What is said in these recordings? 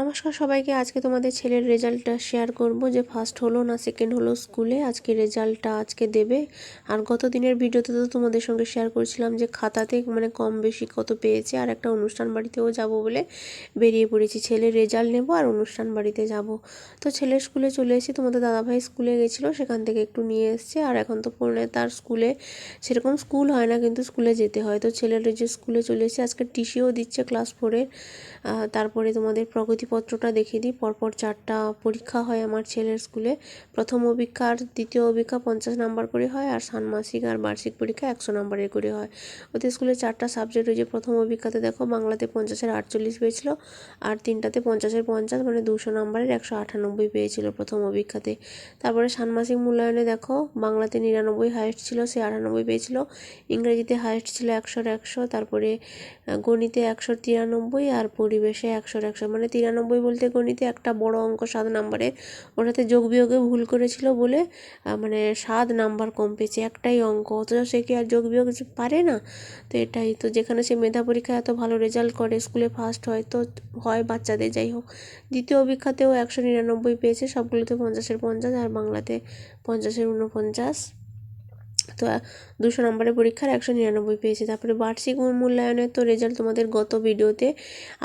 নমস্কার সবাইকে, আজকে তোমাদের ছেলের রেজাল্টটা শেয়ার করব যে ফার্স্ট হলো না সেকেন্ড হলো স্কুলে আজকে রেজাল্টটা আজকে দেবে। আর গত দিনের ভিডিওতে তো তোমাদের সঙ্গে শেয়ার করেছিলাম যে খাতাতে মানে কম বেশি কত পেয়েছে। আর একটা অনুষ্ঠান বাড়িতেও যাব বলে বেরিয়ে পড়েছি। ছেলের রেজাল্ট নেব আর অনুষ্ঠান বাড়িতে যাব। তো ছেলের স্কুলে চলে এসেছি তোমাদের দাদাভাই স্কুলে গেছিল, সেখান থেকে একটু নিয়ে এসছে। আর এখন তো পড়লে তার স্কুলে সেরকম স্কুল হয় না, কিন্তু স্কুলে যেতে হয়। তো ছেলের যে স্কুলে চলে এসেছে আজকে টিসিও দিচ্ছে ক্লাস ফোরের তারপরে তোমাদের প্রগতিপত্রটা দেখিয়ে দিই। পরপর চারটা পরীক্ষা হয় আমার ছেলের স্কুলে। প্রথম অভিজ্ঞা আর দ্বিতীয় অভিজ্ঞা পঞ্চাশ নাম্বার করে হয় আর ষান্মাসিক আর বার্ষিক পরীক্ষা একশো নাম্বারের করে হয়। ওদের স্কুলে চারটা সাবজেক্ট রয়েছে। প্রথম অভিজ্ঞাতে দেখো বাংলাতে পঞ্চাশের আটচল্লিশ পেয়েছিল আর তিনটাতে পঞ্চাশের পঞ্চাশ মানে দুশো নাম্বারের একশো আটানব্বই পেয়েছিল প্রথম অভিজ্ঞাতে তারপরে ষান্মাসিক মূল্যায়নে দেখো বাংলাতে নিরানব্বই হায়েস্ট ছিল, সে আটানব্বই পেয়েছিল। ইংরেজিতে হায়েস্ট ছিল একশোর একশো, তারপরে গণিতে একশো তিরানব্বই আর পরিবেশে একশোর একশো মানে তিরানব্বই বলতে গণিতে একটা বড় অঙ্ক সাত নাম্বারে। ওটাতে যোগ বিয়োগে ভুল করেছিল বলে মানে সাত নাম্বার কম পেয়েছে, একটাই অঙ্ক। অথচ সে কি আর যোগ বিয়োগ পারে না? তো এটাই। তো যেখানে সে মেধা পরীক্ষায় এত ভালো রেজাল্ট করে, স্কুলে ফার্স্ট হয়, তো হয় বাচ্চাদের, যাই হোক। দ্বিতীয় অভিজ্ঞাতেও একশো নিরানব্বই পেয়েছে, সবগুলোতে পঞ্চাশের পঞ্চাশ আর বাংলাতে পঞ্চাশের উনপঞ্চাশ তো দুশো নম্বরের পরীক্ষার একশো নিরানব্বই পেয়েছে। তারপরে বার্ষিক মূল্যায়নের তো রেজাল্ট তোমাদের গত ভিডিওতে,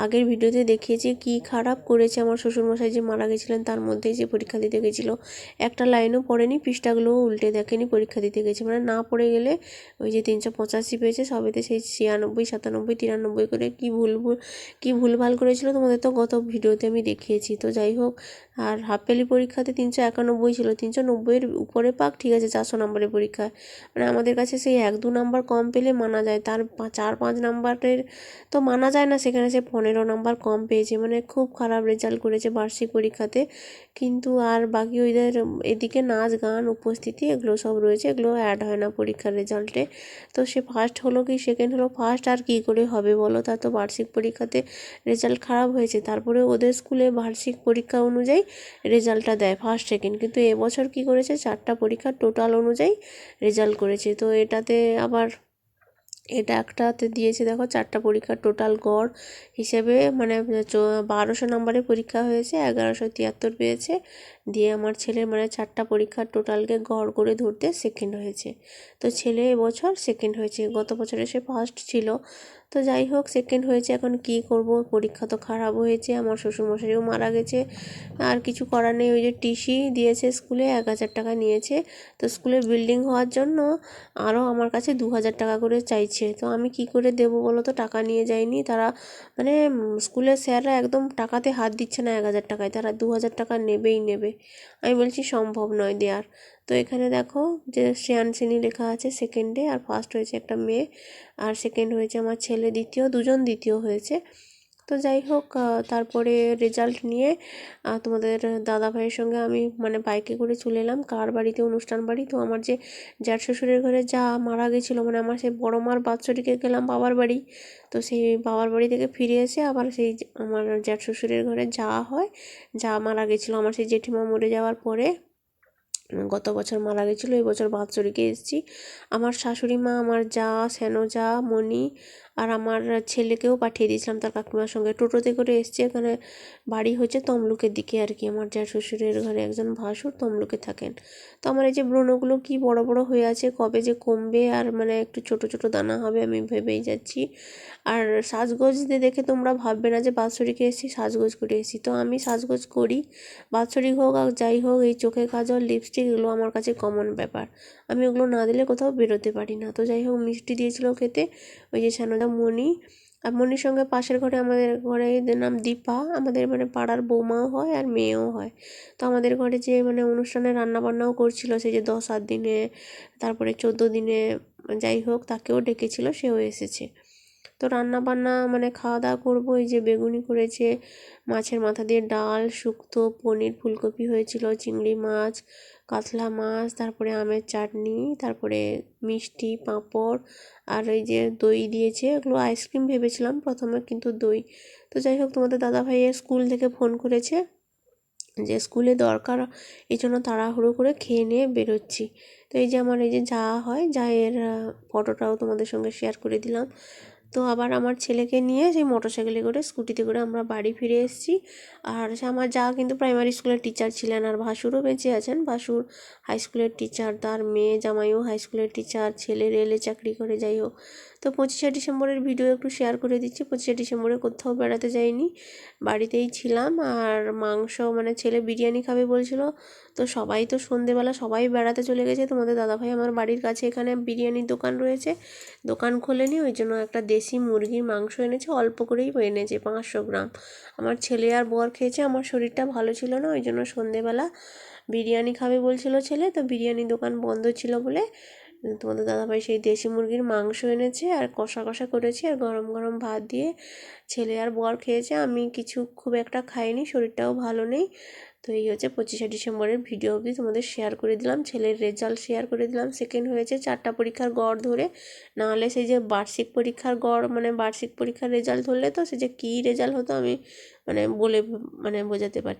আগের ভিডিওতে দেখিয়েছি কি খারাপ করেছে আমার শ্বশুরমশাই যে মারা গেছিলেন, তার মধ্যেই যে পরীক্ষা দিতে গেছিল। একটা লাইনও পড়েনি, পৃষ্ঠাগুলোও উল্টে দেখেনি পরীক্ষা দিতে গেছে। মানে না পড়ে গেলে ওই যে তিনশো পঁচাশি পেয়েছে, সবেতে সেই ছিয়ানব্বই, সাতানব্বই, তিরানব্বই করে কি ভুল ভুল, কী ভুলভাল করেছিল তোমাদের তো গত ভিডিওতে আমি দেখিয়েছি। তো যাই হোক, আর হাফ পরীক্ষাতে তিনশো একানব্বই ছিল, তিনশো নব্বইয়ের উপরে পাক, ঠিক আছে, চারশো নম্বরের পরীক্ষায়। মানে আমাদের কাছে সেই এক দু নাম্বার কম পেলে মানা যায়। তার চার পাঁচ নাম্বারের তো মানা যায় না, সেখানে সে পনেরো নাম্বার কম পেয়েছে। মানে খুব খারাপ রেজাল্ট করেছে বার্ষিক পরীক্ষাতে। কিন্তু আর বাকি ওইদের এদিকে নাচ, গান, উপস্থিতি এগুলো সব রয়েছে, এগুলো অ্যাড হয় না পরীক্ষার রেজাল্টে তো সে ফার্স্ট হলো কি সেকেন্ড হলো ফার্স্ট আর কী করে হবে বলো? তার তো বার্ষিক পরীক্ষাতে রেজাল্ট খারাপ হয়েছে। তারপরে ওদের স্কুলে বার্ষিক পরীক্ষা অনুযায়ী রেজাল্টটা দেয় ফার্স্ট সেকেন্ড কিন্তু এবছর কী করেছে? চারটা পরীক্ষার টোটাল অনুযায়ী রেজাল্ট করেছে। তো এটাতে আবার এটা একটাতে দিয়েছে, দেখো চারটা পরীক্ষার টোটাল গড় হিসেবে মানে বারোশো নাম্বারে পরীক্ষা হয়েছে, এগারোশো তিয়াত্তর পেয়েছে। দিয়ে আমার ছেলে মানে চারটা পরীক্ষার টোটালকে গড় করে ধরতে সেকেন্ড হয়েছে। তো ছেলে এবছর সেকেন্ড হয়েছে। গত বছরে সে ফার্স্ট ছিল। তো যাই হোক সেকেন্ড হয়েছে, এখন কি করব? পরীক্ষা তো খারাপ হয়েছে, আমার শ্বশুরমশাইও মারা গেছে। আর কিছু করার নেই, ওই যে টিসি দিয়েছে স্কুলে, এক হাজার টাকা নিয়েছে। তো স্কুলে বিল্ডিং হওয়ার জন্য আরও আমার কাছে দু হাজার টাকা করে চাইছে। তো আমি কি করে দেবো বলো তো? টাকা নিয়ে যাইনি। তারা মানে স্কুলের স্যাররা একদম টাকাতে হাত দিচ্ছে না এক হাজার টাকায়। তারা দু হাজার টাকা নেবেই নেবে। আমি বলছি, সম্ভব নয় দেওয়ার তো এখানে দেখো যে শ্রেয়ানসিনী লেখা আছে সেকেন্ডে আর ফার্স্ট হয়েছে একটা মেয়ে, আর সেকেন্ড হয়েছে আমার ছেলে দ্বিতীয়, দুজন দ্বিতীয় হয়েছে। তো যাই হোক তারপরে রেজাল্ট নিয়ে তোমাদের দাদা ভাইয়ের সঙ্গে আমি মানে বাইকে করে চলে এলাম। কার বাড়িতে অনুষ্ঠান বাড়ি? তো আমার যে জ্যাঠ শ্বশুরের ঘরে যা মারা গেছিল মানে আমার সেই বড় মার বাৎসরিকে গেলাম বাবার বাড়ি। তো সেই বাবার বাড়ি থেকে ফিরে এসে আবার সেই আমার জ্যাঠ শ্বশুরের ঘরে যাওয়া হয়, যা মারা গেছিল, আমার সেই জেঠিমা মরে যাওয়ার পরে গত বছর মারা গেছিল, এই বছর বাৎসরিকে এসেছি। আমার শাশুড়ি মা, আমার যা যা মণি আর আমার ছেলেকেও পাঠিয়ে দিয়েছিলাম তার কাকিমার সঙ্গে। টোটোতে করে এসছে, এখানে বাড়ি হচ্ছে তমলুকের দিকে আর কি। আমার যা শ্বশুরের ঘরে একজন ভাসুর তমলুকে থাকেন। তো আমার এই যে ব্রণগুলো কি বড় বড় হয়ে আছে, কবে যে কমবে আর মানে একটু ছোট ছোট দানা হবে আমি ভেবেই যাচ্ছি। আর সাজগোজ দেখে তোমরা ভাববে না যে বাৎসরিকে এসেছি, সাজগোজ করে এসেছি। তো আমি সাজগোজ করি বাৎসরিক হোক আর যাই হোক, এই চোখে কাজল লিপস্টিক এগুলো আমার কাছে কমন ব্যাপার। আমি ওগুলো না দিলে কোথাও বেরোতে পারি না। তো যাই হোক, মিষ্টি দিয়েছিল খেতে, ওই যে সানোদা মণি। আর মণির সঙ্গে পাশের ঘরে আমাদের ঘরে নাম দীপা। আমাদের মানে পাড়ার বৌমাও হয় আর মেয়েও হয়। তো আমাদের ঘরে যে মানে অনুষ্ঠানে রান্নাবান্নাও করছিল সে যে দশ আট দিনে, তারপরে চোদ্দ দিনে যাই হোক, তাকেও ডেকেছিল, সেও এসেছে। তো রান্না বান্না মানে খাওয়া দাওয়া করব। এই যে বেগুনি করেছে, মাছের মাথা দিয়ে ডাল, শুক্তো, পনির, ফুলকপি হয়েছিল, চিংড়ি মাছ, কাতলা মাছ, তারপরে আমের চাটনি, তারপরে মিষ্টি, পাঁপড়, আর ওই যে দই দিয়েছে। এগুলো আইসক্রিম ভেবেছিলাম প্রথমে, কিন্তু দই। তো যাই হোক, তোমাদের দাদা ভাইয়ের স্কুল থেকে ফোন করেছে যে স্কুলে দরকার, এই জন্য তাড়াহুড়ো করে খেয়ে নিয়ে বেরোচ্ছি। তো এই যে আমার এই যে যা হয় যা এর ফটোটাও তোমাদের সঙ্গে শেয়ার করে দিলাম। তো আবার আমার ছেলেকে নিয়ে সেই মোটর সাইকেলে করে, স্কুটিতে করে আমরা বাড়ি ফিরে এসেছি। আর আমার যা কিন্তু প্রাইমারি স্কুলের টিচার ছিলেন আর ভাসুরও বেঁচে আছেন। ভাসুর হাই স্কুলের টিচার তার মেয়ে জামাইও হাই স্কুলের টিচার ছেলে রেলে চাকরি করে, যাই হোক। তো পঁচিশে ডিসেম্বরের ভিডিও একটু শেয়ার করে দিচ্ছি। পঁচিশে ডিসেম্বরে কোথাও বেড়াতে যাইনি, বাড়িতেই ছিলাম। আর মাংস মানে ছেলে বিরিয়ানি খাবে বলছিল, তো সবাই তো সন্ধেবেলা সবাই বেড়াতে চলে গেছে। তোমাদের দাদাভাই আমার বাড়ির কাছে এখানে বিরিয়ানির দোকান রয়েছে। দোকান খোলেনি, ওই জন্য একটা দেশি মুরগির মাংস এনেছে, অল্প করেই এনেছে, পাঁচশো গ্রাম। আমার ছেলে আর বর খেয়েছে, আমার শরীরটা ভালো ছিল না, ওই জন্য সন্ধেবেলা বিরিয়ানি খাবে বলছিল ছেলে, তো বিরিয়ানি দোকান বন্ধ ছিল বলে তোমাদের দাদাভাই সেই দেশি মুরগির মাংস এনেছে আর কষা কষা করেছি আর গরম গরম ভাত দিয়ে ছেলে আর বর খেয়েছে। আমি কিছু খুব একটা খাইনি, শরীরটাও ভালো নেই। তো এই হচ্ছে পঁচিশে ডিসেম্বরের ভিডিও অবধি তোমাদের শেয়ার করে দিলাম। ছেলের রেজাল্ট শেয়ার করে দিলাম। সেকেন্ড হয়েছে চারটা পরীক্ষার গড় ধরে। নাহলে সেই যে বার্ষিক পরীক্ষার গড় মানে বার্ষিক পরীক্ষার রেজাল্ট ধরলে তো সে যে কী রেজাল্ট হতো আমি মানে বলে মানে বোঝাতে পারছি